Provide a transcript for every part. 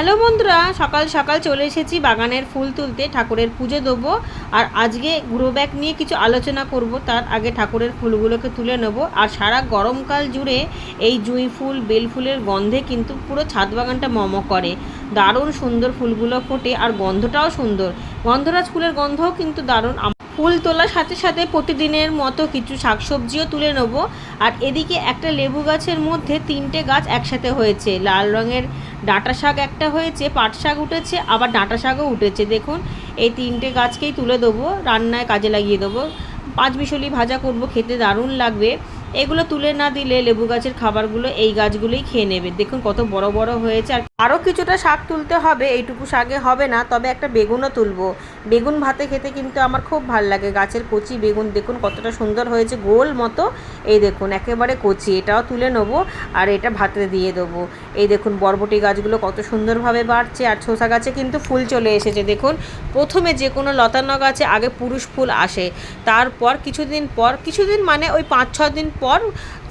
Hello বন্ধুরা, সকাল সকাল চলে এসেছি বাগানের ফুল তুলতে, ঠাকুরের পুজো দেবো। আর আজকে গ্রো ব্যাগ নিয়ে কিছু আলোচনা করব, তার আগে ঠাকুরের ফুলগুলোকে তুলে নেব। আর সারা গরমকাল জুড়ে এই জুঁই ফুল, বেল ফুলের গন্ধে কিন্তু পুরো ছাদ বাগানটা মম করে। দারুণ সুন্দর ফুলগুলো ফোটে, আর গন্ধটাও সুন্দর। গন্ধরাজ ফুলের গন্ধও কিন্তু দারুণ ফুল তোলার সাথে সাথে প্রতিদিনের মতো কিছু শাকসবজিও তুলে নেব। আর এদিকে একটা লেবু গাছের মধ্যে তিনটে গাছ একসাথে হয়েছে। লাল রঙের ডাঁটা শাক একটা হয়েছে, পাট শাক উঠেছে, আবার ডাঁটা শাকও উঠেছে। দেখুন, এই তিনটে গাছকেই তুলে দেবো, রান্নায় কাজে লাগিয়ে দেবো। পাঁচ বিশলি ভাজা করব, খেতে দারুণ লাগবে। এগুলো তুলে না দিলে লেবু গাছের খাবারগুলো এই গাছগুলোই খেয়ে নেবে। দেখুন কত বড় বড় হয়েছে। আর আরও কিছুটা শাক তুলতে হবে, এইটুকু শাকে হবে না, তবে একটা বেগুনও তুলবো। বেগুন ভাতে খেতে কিন্তু আমার খুব ভালো লাগে। গাছের কচি বেগুন, দেখুন কতটা সুন্দর হয়েছে, গোল মতো। এই দেখুন, একেবারে কচি, এটাও তুলে নেব আর এটা ভাতে দিয়ে দেবো। এই দেখুন, বরবটি গাছগুলো কত সুন্দরভাবে বাড়ছে আর শসা গাছে কিন্তু ফুল চলে এসেছে। দেখুন, প্রথমে যে কোনো লতানো গাছে আগে পুরুষ ফুল আসে, তারপর কিছুদিন পর, কিছুদিন মানে ওই পাঁচ ছ দিন পর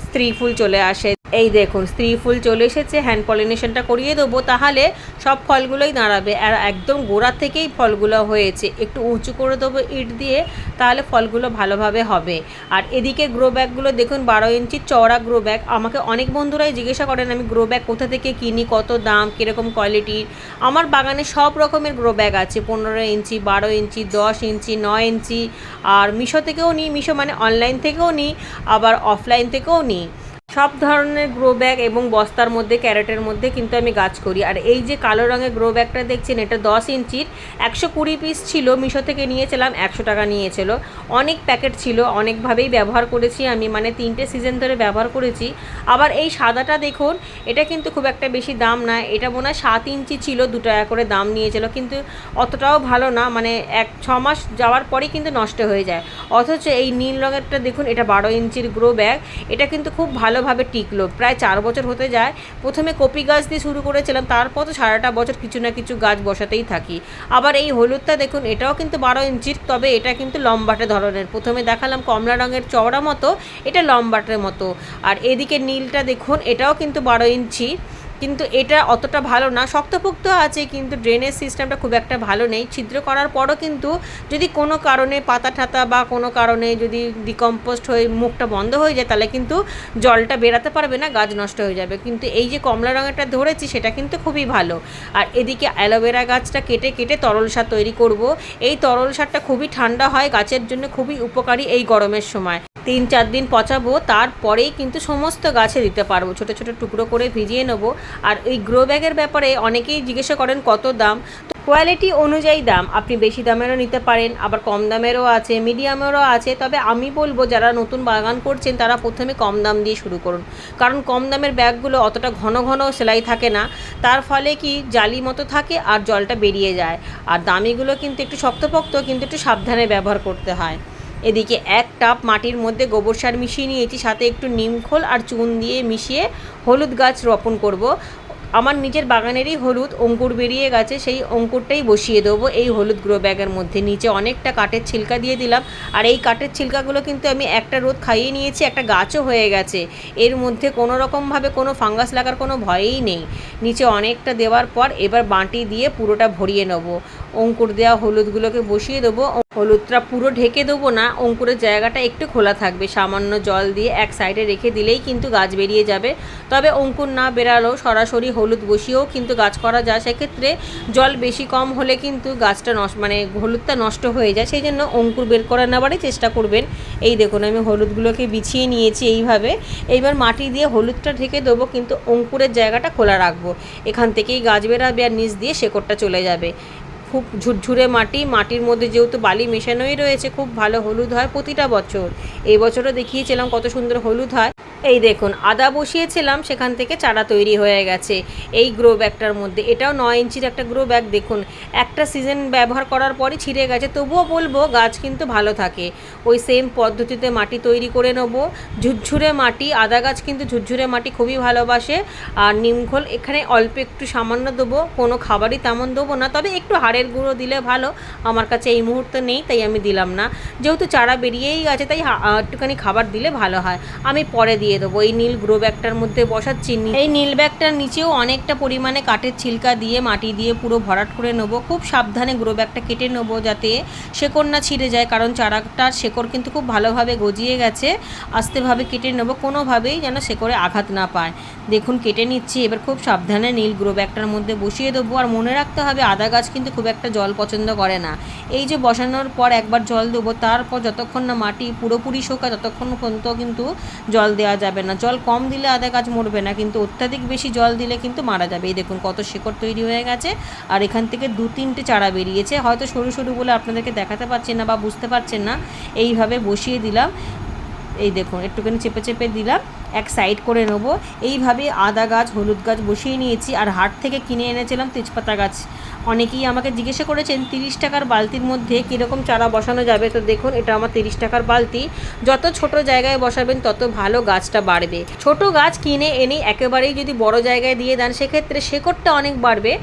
স্ত্রী ফুল চলে আসে এই দেখুন, স্ত্রী ফুল চলে এসেছে হ্যান্ড পলিনেশনটা করিয়ে দেবো, তাহলে সব ফলগুলোই দাঁড়াবে। আর একদম গোড়া থেকেই ফলগুলো হয়েছে। একটু উঁচু করে দেবো ইট দিয়ে, তাহলে ফলগুলো ভালোভাবে হবে। আর এদিকে গ্রো ব্যাগগুলো দেখুন, বারো ইঞ্চির চওড়া গ্রো ব্যাগ আমাকে অনেক বন্ধুরাই জিজ্ঞাসা করেন, আমি গ্রো ব্যাগ কোথা থেকে কিনি? কত দাম? কীরকম কোয়ালিটির আমার বাগানে সব রকমের গ্রো ব্যাগ আছে। পনেরো ইঞ্চি, বারো ইঞ্চি, দশ ইঞ্চি, নয় ইঞ্চি। আর মিশো থেকেও নিই মিশো মানে অনলাইন থেকেও নিই আবার অফলাইন থেকেও নিই সব ধরনের গ্রো ব্যাগ এবং বস্তার মধ্যে, ক্যারেটের মধ্যে কিন্তু আমি গাছ করি। আর এই যে কালো রঙের গ্রো ব্যাগটা দেখছেন, এটা দশ ইঞ্চির, একশো কুড়ি পিস ছিল, মিশো থেকে নিয়েছিলাম, একশো টাকা নিয়েছিল। অনেক প্যাকেট ছিল, অনেকভাবেই ব্যবহার করেছি আমি মানে তিনটে সিজন ধরে ব্যবহার করেছি। আবার এই সাদাটা দেখুন, এটা কিন্তু খুব একটা বেশি দাম না, এটা মনে হয় সাত ইঞ্চি ছিল, দু টাকা করে দাম নিয়েছিল, কিন্তু অতটাও ভালো না মানে এক, ছ মাস যাওয়ার পরেই কিন্তু নষ্ট হয়ে যায়। অথচ এই নীল রঙেরটা দেখুন, এটা বারো ইঞ্চির গ্রো ব্যাগ এটা কিন্তু খুব ভালোভাবে টিকলো। প্রায় চার বছর হতে যায়, প্রথমে কপি গাছ দিয়ে শুরু করেছিলাম, তারপর তো সারাটা বছর কিছু না কিছু গাছ বসাতেই থাকি। আবার এই হলুদটা দেখুন, এটাও কিন্তু বারো ইঞ্চির, তবে এটা কিন্তু লম্বাটে ধরনের। প্রথমে দেখালাম কমলা রঙের চওড়া মতো, এটা লম্বাটের মতো। আর এদিকে নীলটা দেখুন, এটাও কিন্তু বারো ইঞ্চি। কিন্তু এটা অতটা ভালো না। শক্তপোক্ত আছে, কিন্তু ড্রেনেজ সিস্টেমটা খুব একটা ভালো নেই। ছিদ্র করার পরও কিন্তু যদি কোনো কারণে পাতা ঠাতা বা কোনো কারণে যদি ডিকম্পোস্ট হয়ে মুখটা বন্ধ হয়ে যায়, তাহলে কিন্তু জলটা বেরাতে পারবে না, গাছ নষ্ট হয়ে যাবে। কিন্তু এই যে কমলা রঙেরটা ধরেছি, সেটা কিন্তু খুবই ভালো। আর এদিকে অ্যালোভেরা গাছটা কেটে কেটে তরল সার তৈরি করব। এই তরল সারটা খুবই ঠান্ডা হয়, গাছের জন্য খুবই উপকারী এই গরমের সময়। তিন চার দিন পচাবো, তারপরেই কিন্তু সমস্ত গাছে দিতে পারব। ছোটো ছোটো টুকরো করে ভিজিয়ে নেব। আর এই গ্রো ব্যাগের ব্যাপারে অনেকেই জিজ্ঞাসা করেন কত দাম। তো কোয়ালিটি অনুযায়ী দাম, আপনি বেশি দামেরও নিতে পারেন, আবার কম দামেরও আছে মিডিয়ামেরও আছে। তবে আমি বলব, যারা নতুন বাগান করছেন, তারা প্রথমে কম দাম দিয়ে শুরু করুন। কারণ কম দামের ব্যাগগুলো অতটা ঘন ঘন সেলাই থাকে না। তার ফলে কি, জালি মতো থাকে আর জলটা বেরিয়ে যায়। আর দামিগুলো কিন্তু একটু শক্তপোক্ত, কিন্তু একটু সাবধানে ব্যবহার করতে হয়। এদিকে এক টাপ মাটির মধ্যে গোবর সার মিশিয়ে নিয়েছি সাথে একটু নিমখোল আর চুন দিয়ে মিশিয়ে হলুদ গাছ রোপণ করব। আমার নিজের বাগানেরই হলুদ অঙ্কুর বেরিয়ে গেছে, সেই অঙ্কুরটাই বসিয়ে দেবো এই হলুদ গ্রো ব্যাগের মধ্যে। নিচে অনেকটা কাঠের ছিলকা দিয়ে দিলাম আর এই কাঠের ছিলকাগুলো কিন্তু আমি একটা রোদ খাইয়ে নিয়েছি, একটা গাছও হয়ে গেছে। এর মধ্যে কোনো রকমভাবে কোনো ফাঙ্গাস লাগার কোনো ভয়ই নেই। নিচে অনেকটা দেওয়ার পর এবার বাঁটি দিয়ে পুরোটা ভরিয়ে নেব। অঙ্কুর দেওয়া হলুদগুলোকে বসিয়ে দেবো। হলুদটা পুরো ঢেকে দেবো না, অঙ্কুরের জায়গাটা একটু খোলা থাকবে। সামান্য জল দিয়ে এক সাইডে রেখে দিলেই কিন্তু গাছ বেরিয়ে যাবে। তবে অঙ্কুর না বেরালেও সরাসরি হলুদ বসিয়েও কিন্তু গাছ করা যায়। সেক্ষেত্রে জল বেশি কম হলে কিন্তু গাছটা নষ্ট মানে হলুদটা নষ্ট হয়ে যায়। সেই জন্য অঙ্কুর বের করে নেওয়ারই চেষ্টা করবেন। এই দেখুন, আমি হলুদগুলোকে বিছিয়ে নিয়েছি এইভাবে। এইবার মাটি দিয়ে হলুদটা ঢেকে দেবো, কিন্তু অঙ্কুরের জায়গাটা খোলা রাখব। এখান থেকেই গাছ বেরাবে আর নিচ দিয়ে শেকড়টা চলে যাবে। খুব ঝুরঝুরে মাটি, মাটির মধ্যে যেহেতু বালি মেশানোই রয়েছে, খুব ভালো হলুদ হয় প্রতিটা বছর। এই বছরও দেখিয়েছিলাম কত সুন্দর হলুদ হয়। দেখুন, আদা বসিয়েছিলাম, সেখান থেকে চারা তৈরি হয়ে গেছে। এই গ্রো ব্যাগটার মধ্যে, এটাও নয় ইঞ্চির একটা গ্রো ব্যাগ দেখুন। একটা সিজন ব্যবহার করার পরই ছিঁড়ে গেছে। তবুও বলব, গাছ কিন্তু ভালো থাকে। ওই সেম পদ্ধতিতে মাটি তৈরি করে নেব। ঝুরঝুরে মাটি, আদা গাছ কিন্তু ঝুরঝুরে মাটি খুবই ভালোবাসে। আর নিমখোল এখানে অল্প একটু সামান্য দেবো, কোনো খাবারই তেমন দেবো না। তবে একটু হাড়ের গুঁড়ো দিলে ভালো, আমার কাছে এই মুহূর্তে নেই, তাই আমি দিলাম না। যেহেতু চারা বেরিয়েই গেছে, তাই একটুখানি খাবার দিলে ভালো হয়। আমি পরে দিয়ে দিয়ে দেবো। এই নীল গ্রো ব্যাগটার মধ্যে বসাচ্ছি। এই নীল ব্যাগটার নিচেও অনেকটা পরিমাণে কাঠের ছিলকা দিয়ে, মাটি দিয়ে পুরো ভরাট করে নেব। খুব সাবধানে গ্রো ব্যাগটা কেটে নেব যাতে শেকড় না ছিঁড়ে যায়, কারণ চারাটার শেকড় কিন্তু খুব ভালোভাবে গজিয়ে গেছে। আস্তেভাবে কেটে নেব, কোনোভাবেই যেন শেকড়ে আঘাত না পায়। দেখুন, কেটে নিচ্ছি। এবার খুব সাবধানে নীল গ্রো ব্যাগটার মধ্যে বসিয়ে দেবো। আর মনে রাখতে হবে, আদা গাছ কিন্তু খুব একটা জল পছন্দ করে না। এই যে বসানোর পর একবার জল দেবো, তারপর যতক্ষণ না মাটি পুরোপুরি শোকা, ততক্ষণ পর্যন্ত কিন্তু জল দেওয়া যাবে না। জল কম দিলে আদা গাছ মরবে না, কিন্তু অত্যাধিক বেশি জল দিলে কিন্তু মারা যাবে। এই দেখুন কত শেকড় তৈরি হয়ে গেছে, আর এখান থেকে দু তিনটে চারা বেরিয়েছে। হয়তো সরু সরু বলে আপনাদেরকে দেখাতে পারছেন না বা বুঝতে পারছেন না। এইভাবে বসিয়ে দিলাম। এই দেখুন, একটুখানি চেপে চেপে দিলাম। এক সাইড করে নেব। এইভাবে আদা গাছ, হলুদ গাছ বসিয়ে নিয়েছি আর হাট থেকে কিনে এনেছিলাম তেজপাতা গাছ। অনেকেই আমাকে জিজ্ঞাসা করেছেন, তিরিশ টাকার বালতির মধ্যে কীরকম চারা বসানো যাবে? তো দেখুন, এটা আমার তিরিশ টাকার বালতি। যত ছোট জায়গায় বসাবেন, তত ভালো গাছটা বাড়বে। ছোট গাছ কিনে এনে একেবারেই যদি বড় জায়গায় দিয়ে দেন, সেক্ষেত্রে শেকড়টা অনেক বাড়বে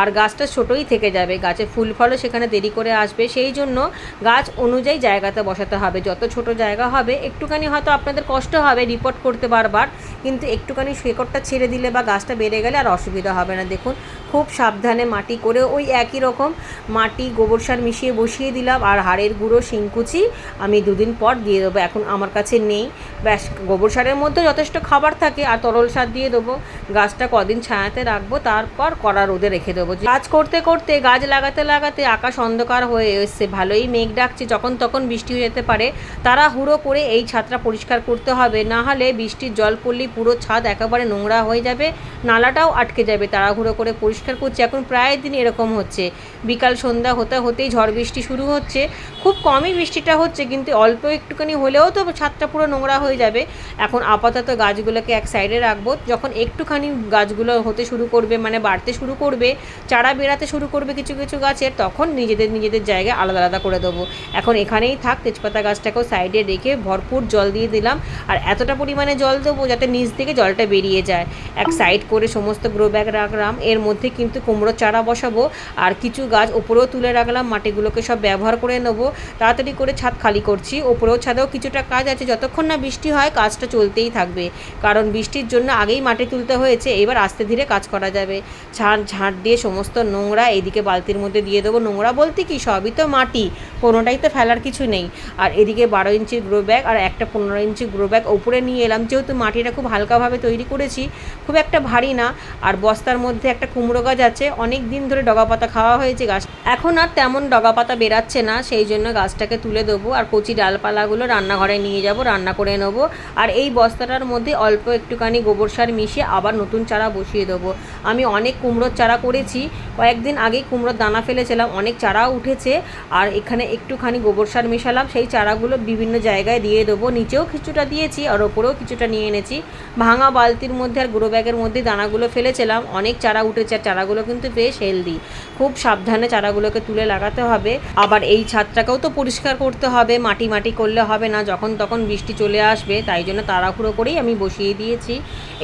আর গাছটা ছোটোই থেকে যাবে। গাছে ফুল ফলও সেখানে দেরি করে আসবে। সেই জন্য গাছ অনুযায়ী জায়গাতে বসাতে হবে। যত ছোট জায়গা হবে, একটুখানি হয়তো আপনাদের কষ্ট হবে রিপোর্ট করতে বারবার কিন্তু একটুখানি শেকড়টা ছেড়ে দিলে বা গাছটা বেড়ে গেলে আর অসুবিধা হবে না। দেখুন, খুব সাবধানে মাটি করে ওই একই রকম মাটি গোবর সার মিশিয়ে বসিয়ে দিলাম আর হাড়ের গুঁড়ো, শিংকুচি আমি দুদিন পর দিয়ে দেবো। এখন আমার কাছে নেই। ব্যাস, গোবর সারের মধ্যে যথেষ্ট খাবার থাকে আর তরল সার দিয়ে দেবো। গাছটা কদিন ছায়াতে রাখব, তারপর কড়া রোদে রেখে দেবো। গাছ করতে করতে, গাছ লাগাতে লাগাতে আকাশ অন্ধকার হয়ে এসছে। ভালোই মেঘ ডাকছে, যখন তখন বৃষ্টি হয়ে যেতে পারে। তারা হুড়ো করে এই ছাদটা পরিষ্কার করতে হবে। না হলে বৃষ্টির জল পড়লেই পুরো ছাদ একেবারে নোংরা হয়ে যাবে, নালাটাও আটকে যাবে, তাড়াহুড়ো করে পরিষ্কার করছে। এখন প্রায় দিন এরকম হচ্ছে। বিকাল সন্ধ্যা হতে হতেই ঝড় বৃষ্টি শুরু হচ্ছে। খুব কমই বৃষ্টিটা হচ্ছে, কিন্তু অল্প একটুখানি হলেও তো ছাদটা পুরো নোংরা হয়ে যাবে। এখন আপাতত গাছগুলোকে এক সাইডে রাখব। যখন একটুখানি গাছগুলো হতে শুরু করবে মানে বাড়তে শুরু করবে, চারা বেরাতে শুরু করবে কিছু কিছু গাছের তখন নিজেদের নিজেদের জায়গায় আলাদা আলাদা করে দেবো। এখন এখানেই থাক, তেজপাতা গাছটাকেও সাইডে রেখে ভরপুর জল দিয়ে দিলাম। আর এতটা পরিমাণে জল দেবো যাতে নিচ থেকে জলটা বেরিয়ে যায়। এক সাইড করে সমস্ত গ্রো ব্যাগ রাখলাম। এর মধ্যে কিন্তু কুমড়ো চারা বসাবো আর কিছু গাছ ওপরেও তুলে রাখলাম। মাটিগুলোকে সব ব্যবহার করে নেব। তাড়াতাড়ি করে ছাদ খালি করছি। ওপরেও ছাদেও কিছুটা কাজ আছে। যতক্ষণ না বৃষ্টি হয়, কাজটা চলতেই থাকবে। কারণ বৃষ্টির জন্য আগেই মাটি তুলতে হয়েছে। এবার আস্তে ধীরে কাজ করা যাবে। ঝাঁট ঝাঁট দিয়ে সমস্ত নোংরা এদিকে বালতির মধ্যে দিয়ে দেবো। নোংরা বলতে কি? সবই তো মাটি। কোনোটাই তো ফেলার কিছু নেই। আর এদিকে বারো ইঞ্চি গ্রো ব্যাগ আর একটা পনেরো ইঞ্চি গ্রো ব্যাগ ওপরে নিয়ে এলাম। যেহেতু মাটিটা খুব হালকাভাবে তৈরি করেছি, খুব একটা ভারী না। আর বস্তার মধ্যে একটা কুমড়ো গাছ আছে, অনেক দিন ধরে ডগা পাতা খাওয়া হয়েছে গাছ। এখন আর তেমন ডগা পাতা বেরাচ্ছে না, সেই জন্য গাছটাকে তুলে দেবো আর কচি ডালপালাগুলো রান্নাঘরে নিয়ে যাব, রান্না করে নেব। আর এই বস্তাটার মধ্যে অল্প একটুখানি গোবর সার মিশিয়ে আবার নতুন চারা বসিয়ে দেবো। আমি অনেক কুমড়োর চারা করেছি কয়েকদিন আগেই কুমড়োর দানা ফেলেছিলাম, অনেক চারাও উঠেছে। আর এখানে একটুখানি গোবর সার মেশালাম, সেই চারাগুলো বিভিন্ন জায়গায় দিয়ে দেবো। নিচেও কিছুটা দিয়েছি আর ওপরেও কিছুটা নিয়ে এনেছি। ভাঙা বালতির মধ্যে আর গুঁড়ো ব্যাগের মধ্যে দানাগুলো ফেলেছিলাম। অনেক চারা উঠেছে আর চারাগুলো কিন্তু বেশ হেলদি খুব সাবধানে চারাগুলোকে তুলে লাগাতে হবে। আবার এই ছাদটাকেও তো পরিষ্কার করতে হবে, মাটি মাটি করলে হবে না। যখন তখন বৃষ্টি চলে আসবে, তাই জন্য তাড়াহুড়ো করেই আমি বসিয়ে দিয়েছি।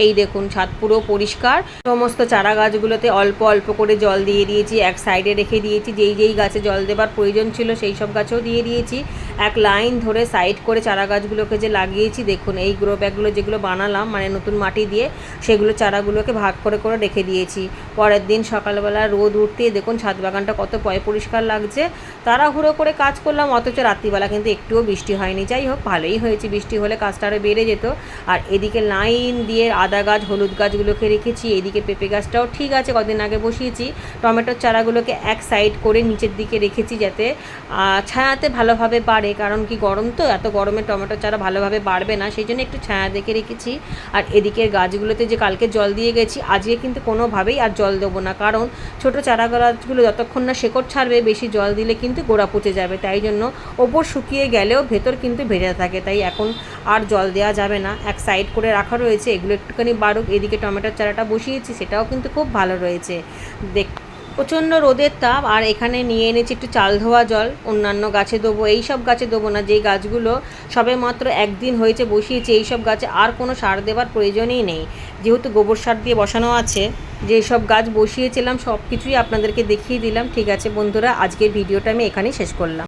এই দেখুন, ছাদ পুরো পরিষ্কার। সমস্ত চারা গাছগুলোতে অল্প অল্প করে জল দিয়ে দিয়েছি, এক সাইডে রেখে দিয়েছি, যেই যেই গাছে জল দেবার প্রয়োজন ছিল সেই সব গাছেও দিয়ে দিয়েছি। এক লাইন ধরে সাইড করে চারা গাছগুলোকে যে লাগিয়েছি, দেখুন এই গ্রো ব্যাগগুলো যেগুলো বানালাম মানে নতুন মাটি দিয়ে, সেগুলো চারাগুলোকে ভাগ করে করে রেখে দিয়েছি। পরের দিন সকালবেলা রোদ উঠতে, দেখুন ছাদ বাগানটা কত পয় পরিষ্কার লাগছে। তাড়াহুড়ো করে কাজ করলাম, অথচ রাত্রিবেলা কিন্তু একটুও বৃষ্টি হয়নি। যাই হোক, ভালোই হয়েছে, বৃষ্টি হলে কাজটা আরও বেড়ে যেত। আর এদিকে লাইন দিয়ে আদা গাছ, হলুদ গাছগুলোকে রেখেছি, এদিকে পেঁপে গাছটাও ঠিক আছে, কদিন আগে বসিয়েছি। টমেটোর চারাগুলোকে এক সাইড করে নিচের দিকে রেখেছি যাতে ছায়াতে ভালোভাবে বাড়ে। কারণ কি গরম তো, এত গরমে টমেটোর চারা ভালোভাবে বাড়বে না। সেই জন্য একটু ছায়া দেখে রেখেছি। আর এদিকের গাছগুলোতে যে কালকে জল দিয়ে গেছি, আজকে কিন্তু কোনোভাবেই আর জল দেবো না। কারণ ছোট চারা গাছগুলো যতক্ষণ না শেকড় ছাড়বে, বেশি জল দিলে কিন্তু গোড়া পচে যাবে। তাই জন্য ওপর শুকিয়ে গেলেও ভেতর কিন্তু ভেজা থাকে। তাই এখন আর জল দেওয়া যাবে না। এক সাইড করে রাখা রয়েছে। এগুলো একটুখানি বাড়ুক। এদিকে টমেটোর চারাটা বসিয়েছি, সেটাও কিন্তু খুব ভালো রয়েছে। দেখ প্রচণ্ড রোদের তাপ, আর এখানে নিয়ে এনেছি একটু চাল ধোয়া জল, অন্যান্য গাছে দেবো এই সব গাছে দেবো না, যেই গাছগুলো সবে মাত্র একদিন হয়েছে বসিয়েছে এই সব গাছে আর কোনো সার দেবার প্রয়োজনই নেই। যেহেতু গোবর সার দিয়ে বসানো আছে যে সব গাছ বসিয়েছিলাম সব কিছুই আপনাদেরকে দেখিয়ে দিলাম। ঠিক আছে বন্ধুরা, আজকের ভিডিওটা আমি এখানেই শেষ করলাম।